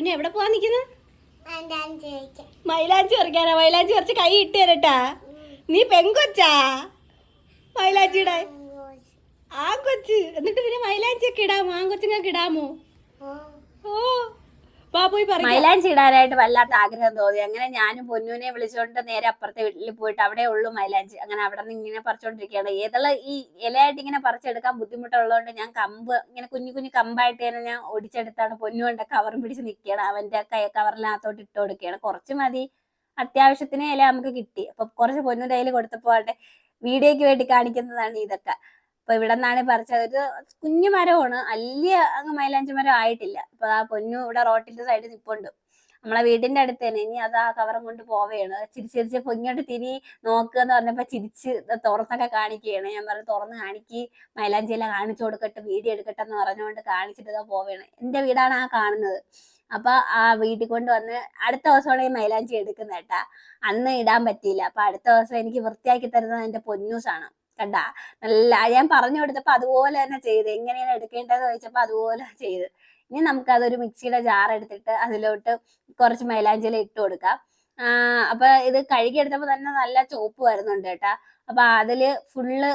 പിന്നെ എവിടെ പോവാൻ നിൽക്കുന്നത് മൈലാഞ്ചി പറിക്കാനാ? മൈലാഞ്ചി കുറച്ച് കൈ ഇട്ട് തരട്ടാ? നീ പെങ്കൊച്ചാ? മൈലാഞ്ചിയുടെ? ആ കൊച്ച് എന്നിട്ട് പിന്നെ മൈലാഞ്ചി ഒക്കെ ഇടാമോ? ആ കൊച്ചിങ്ങൾക്ക് ഇടാമോ? ഓ. മൈലാഞ്ചി ഇടാനായിട്ട് വല്ലാത്ത ആഗ്രഹം തോന്നി. അങ്ങനെ ഞാനും പൊന്നൂനെ വിളിച്ചോണ്ട് നേരെ അപ്പുറത്തെ വീട്ടിൽ പോയിട്ട് അവിടെ ഉള്ളു മൈലാഞ്ചി. അങ്ങനെ അവിടെ നിന്ന് ഇങ്ങനെ പറിച്ചോണ്ടിരിക്കുകയാണ്. ഏതുള്ള ഈ ഇലയായിട്ട് ഇങ്ങനെ പറിച്ചെടുക്കാൻ ബുദ്ധിമുട്ടുള്ളതുകൊണ്ട് ഞാൻ കമ്പ് ഇങ്ങനെ കുഞ്ഞു കുഞ്ഞു കമ്പായിട്ട് തന്നെ ഞാൻ ഒടിച്ചെടുത്താണ് പൊന്നുകൊണ്ട് കവറും പിടിച്ച് നിൽക്കുകയാണ്. അവന്റെ കൈ കവറിനകത്തോട്ട് ഇട്ട് കൊടുക്കുകയാണ്. കുറച്ച് മതി. അത്യാവശ്യത്തിന് ഇല നമുക്ക് കിട്ടി. അപ്പൊ കുറച്ച് പൊന്നു കയ്യിൽ കൊടുത്തപ്പോ വീഡിയോയ്ക്ക് വേണ്ടി കാണിക്കുന്നതാണ് ഇതൊക്കെ. അപ്പൊ ഇവിടെ നിന്നാണ് പറിച്ചത്. ഒരു കുഞ്ഞു മരമാണ്. വലിയ അങ്ങ് മൈലാഞ്ചി മരം ആയിട്ടില്ല. അപ്പൊ ആ പൊന്നു ഇവിടെ റോട്ടിന്റെ സൈഡിൽ നിപ്പുണ്ട്. നമ്മളെ വീടിന്റെ അടുത്ത് തന്നെ. ഇനി അത് ആ കവറും കൊണ്ട് പോവുകയാണ് ചിരിച്ച് ചിരിച്ച് പൊങ്ങോട്ട് തിരി നോക്കുക എന്ന് പറഞ്ഞപ്പോ ചിരിച്ച് തുറന്നൊക്കെ കാണിക്കുകയാണ് ഞാൻ പറഞ്ഞു തുറന്ന് കാണിക്ക്. മൈലാഞ്ചിയെല്ലാം കാണിച്ചു കൊടുക്കട്ടെ വീഡിയോ എടുക്കട്ടെ എന്ന് പറഞ്ഞുകൊണ്ട് കാണിച്ചിട്ട് ഇതാ പോവുകയാണ് എന്റെ വീടാണ് ആ കാണുന്നത്. അപ്പൊ ആ വീട്ടിൽ കൊണ്ട് വന്ന് അടുത്ത ദിവസമാണ് ഈ മൈലാഞ്ചി എടുക്കുന്നത് കേട്ടാ. അന്ന് ഇടാൻ പറ്റിയില്ല. അപ്പൊ അടുത്ത ദിവസം എനിക്ക് വൃത്തിയാക്കി തരുന്നത് എന്റെ പൊന്നൂസാണ് കണ്ടാ. നല്ല ഞാൻ പറഞ്ഞു കൊടുത്തപ്പോ അതുപോലെ തന്നെ ചെയ്ത്. എങ്ങനെയാണ് എടുക്കേണ്ടതെന്ന് ചോദിച്ചപ്പോ അതുപോലെ ചെയ്ത്. ഇനി നമുക്ക് അതൊരു മിക്സിയുടെ ജാർ എടുത്തിട്ട് അതിലോട്ട് കുറച്ച് മൈലാഞ്ചില ഇട്ട് കൊടുക്കാം. അപ്പൊ ഇത് കഴുകിയെടുത്തപ്പോ തന്നെ നല്ല ചോപ്പ് വരുന്നുണ്ട് കേട്ടാ. അപ്പൊ അതിൽ ഫുള്ള്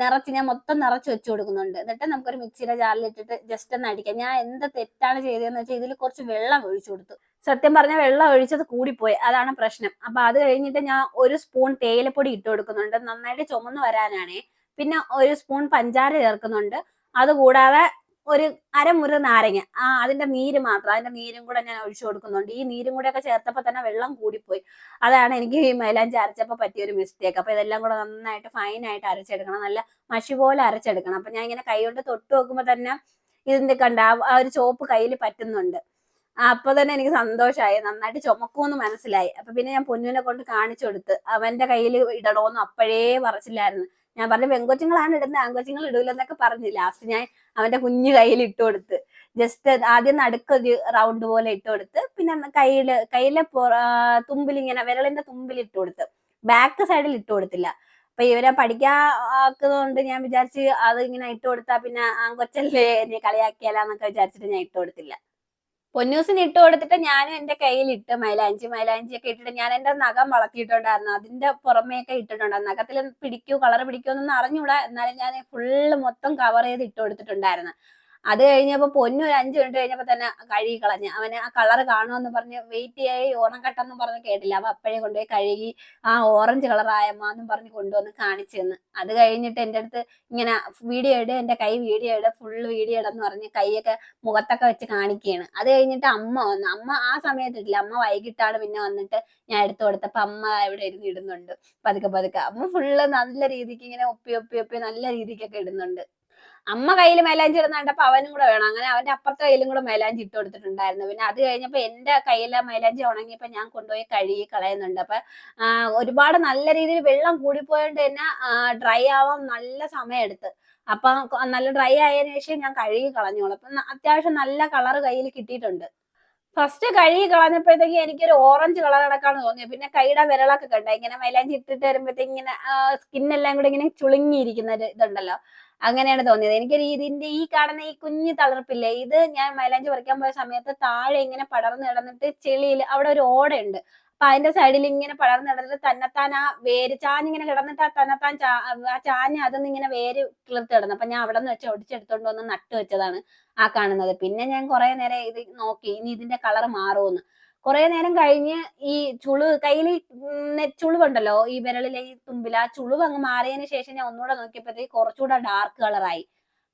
നിറച്ച് ഞാൻ മൊത്തം നിറച്ച് വെച്ചു കൊടുക്കുന്നുണ്ട്. എന്നിട്ട് നമുക്കൊരു മിക്സിയുടെ ജാറിൽ ഇട്ടിട്ട് ജസ്റ്റ് ഒന്ന് അടിക്കാം. ഞാൻ എന്ത് തെറ്റാണ് ചെയ്തതെന്ന് വെച്ചാൽ ഇതിൽ കുറച്ച് വെള്ളം ഒഴിച്ചു കൊടുത്തു. സത്യം പറഞ്ഞ വെള്ളം ഒഴിച്ചത് കൂടിപ്പോയി. അതാണ് പ്രശ്നം. അപ്പൊ അത് കഴിഞ്ഞിട്ട് ഞാൻ ഒരു സ്പൂൺ തേയിലപ്പൊടി ഇട്ട് കൊടുക്കുന്നുണ്ട്. നന്നായിട്ട് ചുമന്ന് വരാനാണേ. പിന്നെ ഒരു സ്പൂൺ പഞ്ചാര ചേർക്കുന്നുണ്ട്. അതുകൂടാതെ ഒരു അരമുറി നാരങ്ങ ആ അതിന്റെ നീര് മാത്രം അതിന്റെ നീരും കൂടെ ഞാൻ ഒഴിച്ചു കൊടുക്കുന്നുണ്ട്. ഈ നീരും കൂടെ ഒക്കെ ചേർത്തപ്പോ തന്നെ വെള്ളം കൂടിപ്പോയി. അതാണ് എനിക്ക് ഈ മൈലാഞ്ചി അരച്ചപ്പോ പറ്റിയ ഒരു മിസ്റ്റേക്ക് അപ്പൊ ഇതെല്ലാം കൂടെ നന്നായിട്ട് ഫൈൻ ആയിട്ട് അരച്ചെടുക്കണം. നല്ല മഷി പോലെ അരച്ചെടുക്കണം. അപ്പൊ ഞാൻ ഇങ്ങനെ കൈ കൊണ്ട് തൊട്ട് നോക്കുമ്പോ തന്നെ ഇതിന്റെ കണ്ട ആ- ഒരു ചോപ്പ് കയ്യിൽ പറ്റുന്നുണ്ട്. അപ്പൊ തന്നെ എനിക്ക് സന്തോഷമായി നന്നായിട്ട് ചുമക്കുമെന്ന് മനസ്സിലായി. അപ്പൊ പിന്നെ ഞാൻ പൊന്നുവിനെ കൊണ്ട് കാണിച്ചു കൊടുത്ത് അവന്റെ കയ്യിൽ ഇടണോന്ന് അപ്പോഴേ പറച്ചില്ലായിരുന്നു ഞാൻ പറഞ്ഞു പെങ്കൊച്ചുങ്ങളാണ് ഇടുന്നത് ആങ്കൊച്ചുങ്ങൾ ഇടൂലെന്നൊക്കെ പറഞ്ഞു. ലാസ്റ്റ് ഞാൻ അവന്റെ കുഞ്ഞു കയ്യിൽ ഇട്ടു കൊടുത്ത്. ജസ്റ്റ് ആദ്യം നടുക്കൊരു റൗണ്ട് പോലെ ഇട്ട് കൊടുത്ത് പിന്നെ കയ്യിൽ കയ്യിലെ തുമ്പിൽ ഇങ്ങനെ വിരളിന്റെ തുമ്പിൽ ഇട്ട് കൊടുത്ത്. ബാക്ക് സൈഡിൽ ഇട്ട് കൊടുത്തില്ല. അപ്പൊ ഇവരെ പഠിക്കാക്കുന്നതുകൊണ്ട് ഞാൻ വിചാരിച്ച് അത് ഇങ്ങനെ ഇട്ട് കൊടുത്താ പിന്നെ ആങ്കൊച്ചല്ലേ എന്നെ കളിയാക്കിയാലെന്നൊക്കെ വിചാരിച്ചിട്ട് ഞാൻ ഇട്ട് കൊടുത്തില്ല. പൊന്നൂസിന് ഇട്ട് കൊടുത്തിട്ട് ഞാനും എന്റെ കയ്യിൽ ഇട്ട് മൈലാഞ്ചി മൈലാഞ്ചി ഒക്കെ ഇട്ടിട്ട് ഞാൻ എന്റെ നഖം വളർത്തിയിട്ടുണ്ടായിരുന്നു. അതിന്റെ പുറമേയൊക്കെ ഇട്ടിട്ടുണ്ടായിരുന്നു നഖത്തിൽ പിടിക്കൂ കളർ പിടിക്കൂ എന്നൊന്നും അറിഞ്ഞൂടാ. എന്നാലും ഞാൻ ഫുള്ള് മൊത്തം കവർ ചെയ്ത് ഇട്ട് കൊടുത്തിട്ടുണ്ടായിരുന്നു. അത് കഴിഞ്ഞപ്പോ പൊന്നു ഒരു അഞ്ചു മിനിറ്റ് കഴിഞ്ഞപ്പോ തന്നെ കഴുകി കളഞ്ഞ്. അവന് ആ കളർ കാണുമെന്ന് പറഞ്ഞ് വെയിറ്റ് ചെയ്യായി ഓണക്കട്ടെന്നും പറഞ്ഞ് കേട്ടില്ല. അവ അപ്പോഴേ കൊണ്ടുപോയി കഴുകി ആ ഓറഞ്ച് കളർ ആയമ്മാന്നും പറഞ്ഞ് കൊണ്ടുവന്ന് കാണിച്ചു തന്ന്. അത് കഴിഞ്ഞിട്ട് എന്റെ അടുത്ത് ഇങ്ങനെ വീഡിയോ ഇട് എന്റെ കൈ വീഡിയോ ഇട് ഫുള്ള് വീഡിയോ ഇടെന്ന് പറഞ്ഞ് കൈയൊക്കെ മുഖത്തൊക്കെ വെച്ച് കാണിക്കുകയാണ്. അത് കഴിഞ്ഞിട്ട് അമ്മ വന്നു. അമ്മ ആ സമയത്ത് ഇട്ടില്ല. അമ്മ വൈകിട്ടാണ് പിന്നെ വന്നിട്ട് ഞാൻ എടുത്തു കൊടുത്തപ്പോ അമ്മ ഇവിടെ ഇരുന്ന് ഇടുന്നുണ്ട്. പതുക്കെ പതുക്കെ. അമ്മ ഫുള്ള് നല്ല രീതിക്ക് ഇങ്ങനെ ഒപ്പി ഒപ്പി ഒപ്പി നല്ല രീതിക്കൊക്കെ ഇടുന്നുണ്ട്. അമ്മ കയ്യിൽ മേലാഞ്ചി ഇടുന്ന അവനും കൂടെ വേണം. അങ്ങനെ അവന്റെ അപ്പുറത്തെ കയ്യിലും കൂടെ മേലാഞ്ചി ഇട്ട് കൊടുത്തിട്ടുണ്ടായിരുന്നു. പിന്നെ അത് കഴിഞ്ഞപ്പോ എന്റെ കയ്യിലെ മേലാഞ്ചി ഉണങ്ങിയപ്പോ ഞാൻ കൊണ്ടുപോയി കഴുകി കളയുന്നുണ്ട്. അപ്പൊ ഒരുപാട് നല്ല രീതിയിൽ വെള്ളം കൂടിപ്പോയോണ്ട് തന്നെ ഡ്രൈ ആവാൻ നല്ല സമയം എടുത്ത് അപ്പൊ നല്ല ഡ്രൈ ആയതിനു ശേഷം ഞാൻ കഴുകി കളഞ്ഞോളൂ. അപ്പൊ അത്യാവശ്യം നല്ല കളർ കയ്യിൽ കിട്ടിയിട്ടുണ്ട്. ഫസ്റ്റ് കഴുകി കളഞ്ഞപ്പോഴത്തേക്ക് എനിക്കൊരു ഓറഞ്ച് കളർ കിടക്കാന്ന് തോന്നിയത്. പിന്നെ കൈയുടെ വിരളൊക്കെ കണ്ട? ഇങ്ങനെ മൈലാഞ്ചി ഇട്ടിട്ട് വരുമ്പോഴത്തേക്ക് ഇങ്ങനെ സ്കിന്നെല്ലാം കൂടെ ഇങ്ങനെ ചുളുങ്ങിയിരിക്കുന്ന ഒരു ഇതുണ്ടല്ലോ. അങ്ങനെയാണ് തോന്നിയത്. എനിക്കൊരു ഇതിന്റെ ഈ കാണുന്ന ഈ കുഞ്ഞു തളർപ്പില്ലേ ഇത് ഞാൻ മൈലാഞ്ചി പറിക്കാൻ പോയ സമയത്ത് താഴെ ഇങ്ങനെ പടർന്നു കിടന്നിട്ട് ചെളിയിൽ അവിടെ ഒരു ഓടയുണ്ട്. അപ്പൊ അതിന്റെ സൈഡിൽ ഇങ്ങനെ പടർന്നു കിടന്നിട്ട് തന്നെത്താൻ ആ വേര് ചാഞ്ഞിങ്ങനെ കിടന്നിട്ട് ആ തന്നെത്താൻ ആ ചാഞ്ഞ് അതൊന്നും ഇങ്ങനെ വേര് കിളിർത്ത് കിടന്നു. അപ്പൊ ഞാൻ അവിടെ നിന്ന് വെച്ച് ഒടിച്ചെടുത്തോണ്ട് വന്ന് നട്ടു വെച്ചതാണ് ആ കാണുന്നത്. പിന്നെ ഞാൻ കുറെ നേരം ഇത് നോക്കി ഇനി ഇതിന്റെ കളർ മാറുമെന്ന് കുറെ നേരം കഴിഞ്ഞ് ഈ ചുളു കയ്യിൽ ചുളിവുണ്ടല്ലോ ഈ വിരളിലെ ഈ തുമ്പിൽ ആ ചുളിവ് അങ്ങ് മാറിയതിന് ശേഷം ഞാൻ ഒന്നുകൂടെ നോക്കിയപ്പോഴത്തേക്ക് കുറച്ചുകൂടെ ഡാർക്ക് കളറായി.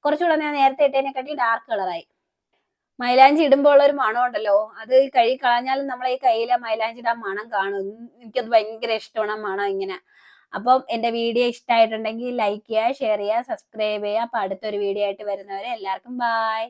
കുറച്ചുകൂടെ ഞാൻ നേരത്തെ ഇട്ടതിനെക്കാട്ടി ഡാർക്ക് കളറായി. മൈലാഞ്ചി ഇടുമ്പോൾ ഉള്ള ഒരു മണം ഉണ്ടല്ലോ അത് കഴുകി കളഞ്ഞാലും നമ്മളെ ഈ കയ്യിലെ മൈലാഞ്ചിയുടെ ആ മണം കാണും. എനിക്കത് ഭയങ്കര ഇഷ്ടമാണ് ആ മണം ഇങ്ങനെ. അപ്പം എന്റെ വീഡിയോ ഇഷ്ടമായിട്ടുണ്ടെങ്കിൽ ലൈക്ക് ചെയ്യുക ഷെയർ ചെയ്യുക സബ്സ്ക്രൈബ് ചെയ്യുക. അപ്പൊ അടുത്തൊരു വീഡിയോ ആയിട്ട് വരുന്നവരെ എല്ലാവർക്കും ബായ്